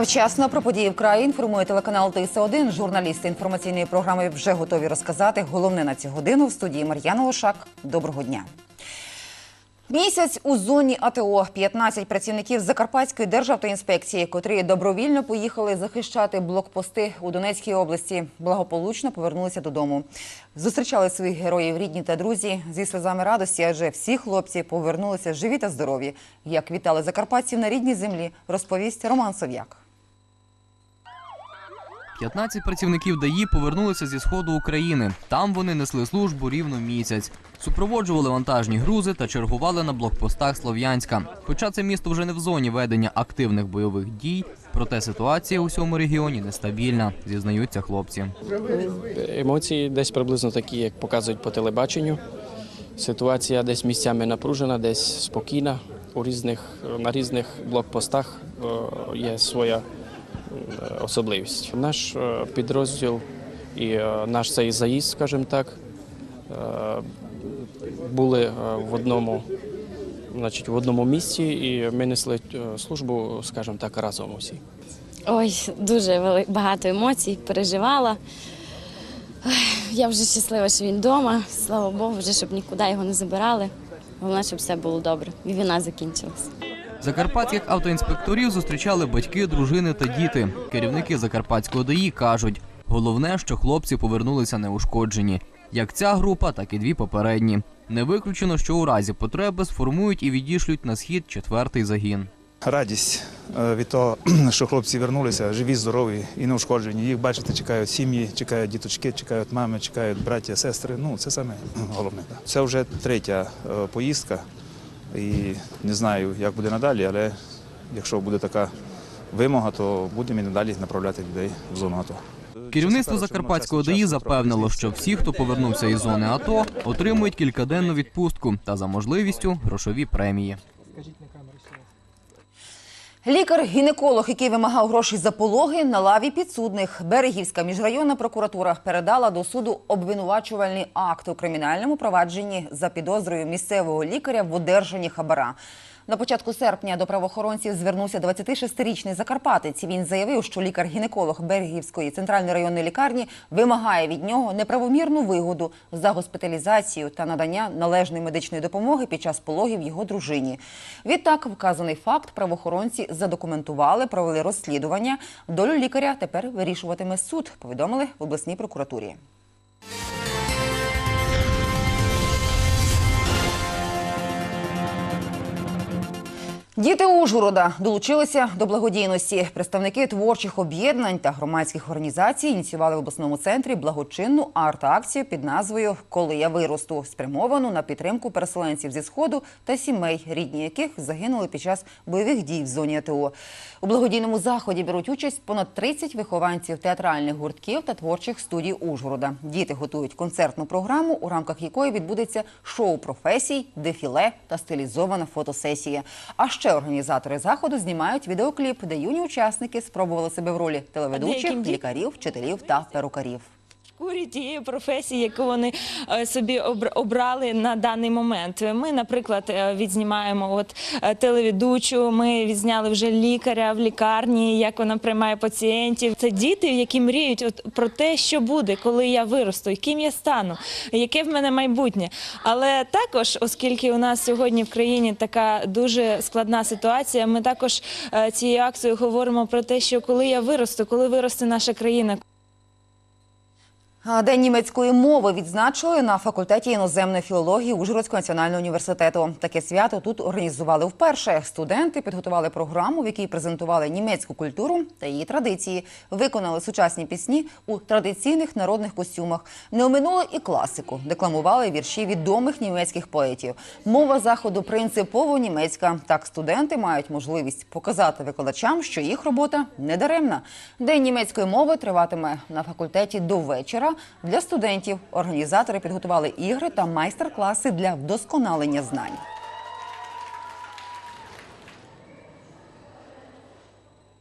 Вчасно про події в краї інформує телеканал ТС1. Журналісти інформаційної програми вже готові розказати. Головне на цю годину в студії Мар'яна Лошак. Доброго дня. Місяць у зоні АТО 15 працівників Закарпатської державтоінспекції, котрі добровільно поїхали захищати блокпости у Донецькій області, благополучно повернулися додому. Зустрічали своїх героїв рідні та друзі зі сльозами радості, адже всі хлопці повернулися живі та здорові. Як вітали закарпатців на рідній землі, розповість Роман Сов'як. 15 працівників ДАІ повернулися зі сходу України. Там вони несли службу рівно місяць. Супроводжували вантажні грузи та чергували на блокпостах Слов'янська. Хоча це місто вже не в зоні ведення активних бойових дій, проте ситуація у цьому регіоні нестабільна, зізнаються хлопці. Емоції десь приблизно такі, як показують по телебаченню. Ситуація десь місцями напружена, десь спокійна. У різних, на різних блокпостах е, є своя особливість. Наш е, підрозділ і е, наш цей заїзд, скажімо так, е, були е, в одному, значить, в одному місці, і ми несли е, службу, скажімо так, разом усі. Ой, дуже багато емоцій, переживала. Я вже щаслива, що він вдома. Слава Богу, вже щоб нікуди його не забирали. Головне, щоб все було добре. І війна закінчилась. Закарпатських автоінспекторів зустрічали батьки, дружини та діти. Керівники Закарпатського ДАІ кажуть, головне, що хлопці повернулися неушкоджені. Як ця група, так і дві попередні. Не виключено, що у разі потреби сформують і відішлють на схід четвертий загін. Радість е, від того, що хлопці вернулися, живі, здорові і неушкоджені. Їх бачите, чекають сім'ї, чекають діточки, чекають мами, чекають браття, сестри. Ну це саме головне. Це вже третя е, поїздка, і не знаю, як буде надалі, але якщо буде така вимога, то будемо і надалі направляти людей в зону АТО. Керівництво Закарпатського ДАІ запевнило, що всі, хто повернувся із зони АТО, отримують кількаденну відпустку та за можливістю грошові премії. Лікар-гінеколог, який вимагав грошей за пологи, на лаві підсудних. Берегівська міжрайонна прокуратура передала до суду обвинувачувальний акт у кримінальному провадженні за підозрою місцевого лікаря в одержанні хабара. На початку серпня до правоохоронців звернувся 26-річний закарпатець. Він заявив, що лікар-гінеколог Берегівської центральної районної лікарні вимагає від нього неправомірну вигоду за госпіталізацію та надання належної медичної допомоги під час пологів його дружині. Відтак, вказаний факт правоохоронці задокументували, провели розслідування. Долю лікаря тепер вирішуватиме суд. Повідомили в обласній прокуратурі. Діти Ужгорода долучилися до благодійності. Представники творчих об'єднань та громадських організацій ініціювали в обласному центрі благочинну арт-акцію під назвою Коли я виросту, спрямовану на підтримку переселенців зі сходу та сімей, рідні яких загинули під час бойових дій в зоні АТО. У благодійному заході беруть участь понад 30 вихованців театральних гуртків та творчих студій Ужгорода. Діти готують концертну програму, у рамках якої відбудеться шоу професій, дефіле та стилізована фотосесія. А ще організатори заходу знімають відеокліп, де юні учасники спробували себе в ролі телеведучих, лікарів, вчителів та перукарів. Шкурі тієї професії, яку вони е, собі обр- обрали на даний момент. Ми, наприклад, е, відзнімаємо от е, телеведучу. Ми відзняли вже лікаря в лікарні, як вона приймає пацієнтів. Це діти, які мріють от про те, що буде, коли я виросту, яким я стану, яке в мене майбутнє. Але також, оскільки у нас сьогодні в країні така дуже складна ситуація, ми також цією акцією говоримо про те, що коли я виросту, коли виросте наша країна, День німецької мови відзначили на факультеті іноземної філології Ужгородського національного університету. Таке свято тут організували вперше. Студенти підготували програму, в якій презентували німецьку культуру та її традиції, виконали сучасні пісні у традиційних народних костюмах. Не оминули і класику, декламували вірші відомих німецьких поетів. Мова заходу принципово німецька. Так студенти мають можливість показати викладачам, що їх робота не даремна. День німецької мови триватиме на факультеті до вечора. Для студентів організатори підготували ігри та майстер-класи для вдосконалення знань.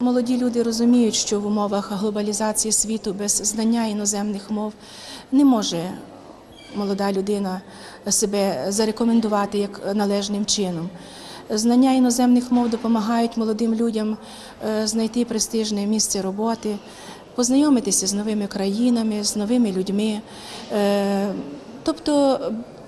Молоді люди розуміють, що в умовах глобалізації світу без знання іноземних мов не може молода людина себе зарекомендувати як належним чином. Знання іноземних мов допомагають молодим людям е, знайти престижне місце роботи, познайомитися з новими країнами, з новими людьми. Е, Тобто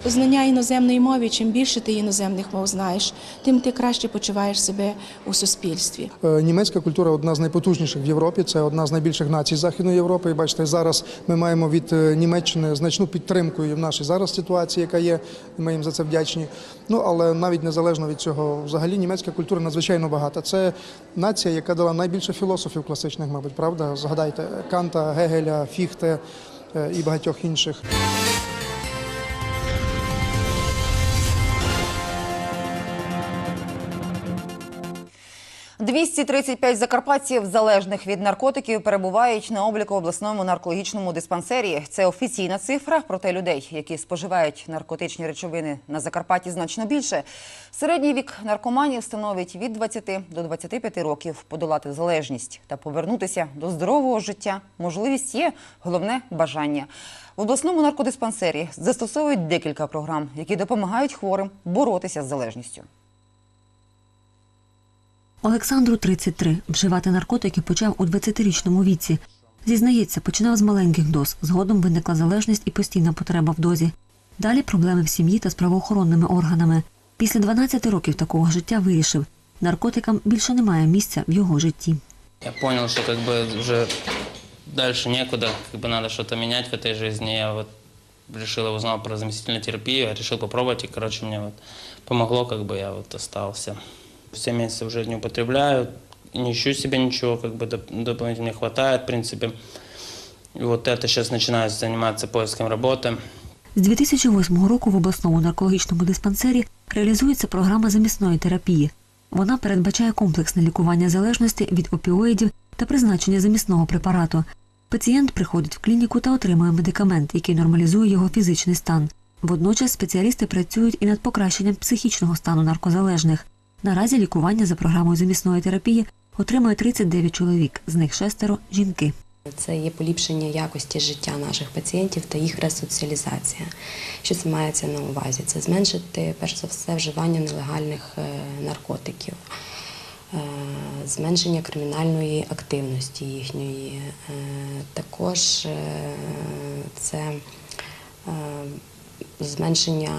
знання іноземної мови, чим більше ти іноземних мов знаєш, тим ти краще почуваєш себе у суспільстві. Е, Німецька культура одна з найпотужніших в Європі. Це одна з найбільших націй Західної Європи. І бачите, зараз ми маємо від е, Німеччини значну підтримку і в нашій зараз ситуації, яка є. Ми їм за це вдячні. Ну але навіть незалежно від цього, взагалі німецька культура надзвичайно багата. Це нація, яка дала найбільше філософів класичних, мабуть, правда. Згадайте Канта, Гегеля, Фіхте е, і багатьох інших. 235 закарпатців, залежних від наркотиків, перебувають на обліку в обласному наркологічному диспансері. Це офіційна цифра. Проте людей, які споживають наркотичні речовини на Закарпатті, значно більше. Середній вік наркоманів становить від 20 до 25 років. Подолати залежність та повернутися до здорового життя. Можливість є, головне бажання. В обласному наркодиспансері застосовують декілька програм, які допомагають хворим боротися з залежністю. Олександру 33. Вживати наркотики почав у 20-річному віці. Зізнається, починав з маленьких доз. Згодом виникла залежність і постійна потреба в дозі. Далі проблеми в сім'ї та з правоохоронними органами. Після 12 років такого життя вирішив, наркотикам більше немає місця в його житті. Я понял, что как бы уже дальше некуда, как бы надо что-то менять в этой жизни. Я вот решил, я узнал про заместительную терапию, я решил попробовать, и, короче, мне вот помогло, как бы я вот остался. Семь месяцев уже не употребляю, не ищу себе ничего, как бы доп- дополнительно не хватает, в принципе. И вот это сейчас начинаю заниматься поиском работы. З 2008 року в обласному наркологічному диспансері реалізується програма замісної терапії. Вона передбачає комплексне лікування залежності від опіоїдів та призначення замісного препарату. Пацієнт приходить в клініку та отримує медикамент, який нормалізує його фізичний стан. Водночас спеціалісти працюють і над покращенням психічного стану наркозалежних. Наразі лікування за програмою замісної терапії отримує 39 чоловік, з них шестеро жінки. Це є поліпшення якості життя наших пацієнтів та їх ресоціалізація. Що це мається на увазі? Це зменшити, перш за все, вживання нелегальних е, наркотиків, е, зменшення кримінальної активності їхньої. Е, Також це зменшення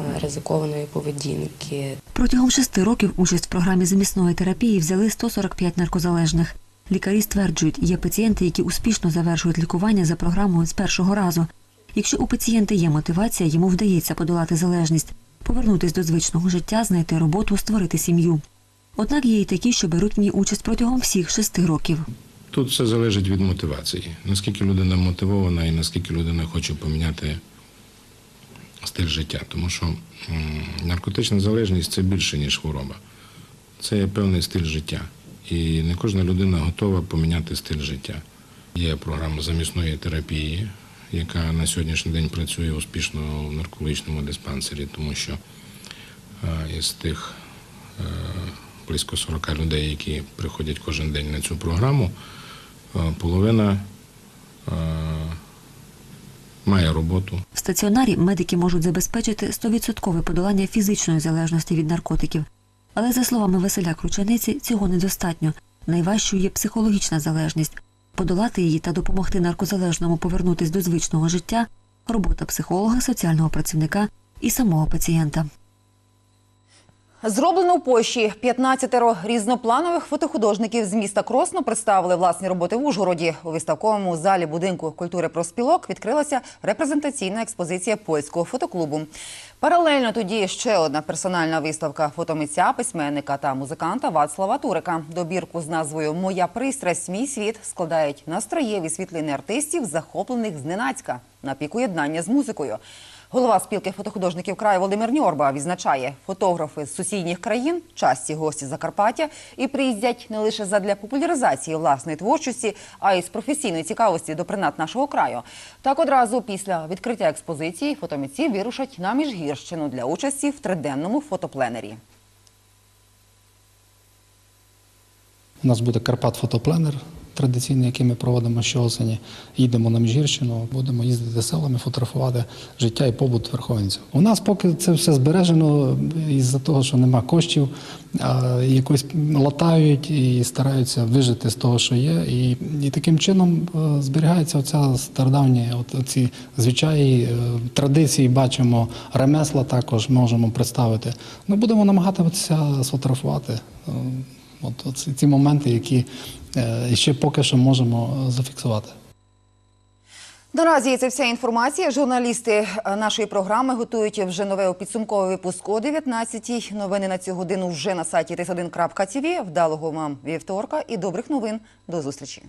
е, ризикованої поведінки, Протягом шести років участь в програмі замісної терапії взяли 145 наркозалежних. Лікарі стверджують, є пацієнти, які успішно завершують лікування за програмою з першого разу. Якщо у пацієнта є мотивація, йому вдається подолати залежність, повернутись до звичного життя, знайти роботу, створити сім'ю. Однак є і такі, що беруть в ній участь протягом всіх шести років. Тут все залежить від мотивації. Наскільки людина мотивована і наскільки людина хоче поміняти стиль життя. Тому що наркотична залежність це більше, ніж хвороба. Це є певний стиль життя. І не кожна людина готова поміняти стиль життя. Є програма замісної терапії, яка на сьогоднішній день працює успішно в наркологічному диспансері, тому що е, із тих е, близько 40 людей, які приходять кожен день на цю програму, е, половина має роботу. В стаціонарі медики можуть забезпечити 100% подолання фізичної залежності від наркотиків. Але, за словами Василя Кручениці, цього недостатньо. Найважчою є психологічна залежність. Подолати її та допомогти наркозалежному повернутись до звичного життя робота психолога, соціального працівника і самого пацієнта. Зроблено в Польщі 15 різнопланових фотохудожників з міста Кросно представили власні роботи в Ужгороді. У виставковому залі будинку культури проспілок відкрилася репрезентаційна експозиція польського фотоклубу. Паралельно тоді ще одна персональна виставка фотомитця, письменника та музиканта Вацлава Турика. Добірку з назвою Моя пристрасть, мій світ складають настроєві світлини артистів, захоплених зненацька на піку єднання з музикою. Голова спілки фотохудожників краю Володимир Ньорба відзначає, фотографи з сусідніх країн часті гості Закарпаття і приїздять не лише задля популяризації власної творчості, а й з професійної цікавості до принад нашого краю. Так одразу після відкриття експозиції фотомитці вирушать на Міжгірщину для участі в триденному фотопленері. У нас буде Карпат фотопленер. Традиційний, який ми проводимо щоосені. Їдемо на Міжгірщину, будемо їздити селами, фотографувати життя і побут верховенців. У нас поки це все збережено із-за того, що нема коштів, якось латають і стараються вижити з того, що є. І, і таким чином е, зберігається оця стародавні от ці звичаї, е, традиції, бачимо, ремесла також можемо представити. Ну, будемо намагатися сфотографувати. е, От, ці моменти, які е, ще поки що можемо зафіксувати. Наразі це вся інформація. Журналісти е, нашої програми готують вже нове підсумкове випуск о 19-й. Новини на цю годину вже на сайті tis1.tv. Вдалого вам вівторка і добрих новин. До зустрічі.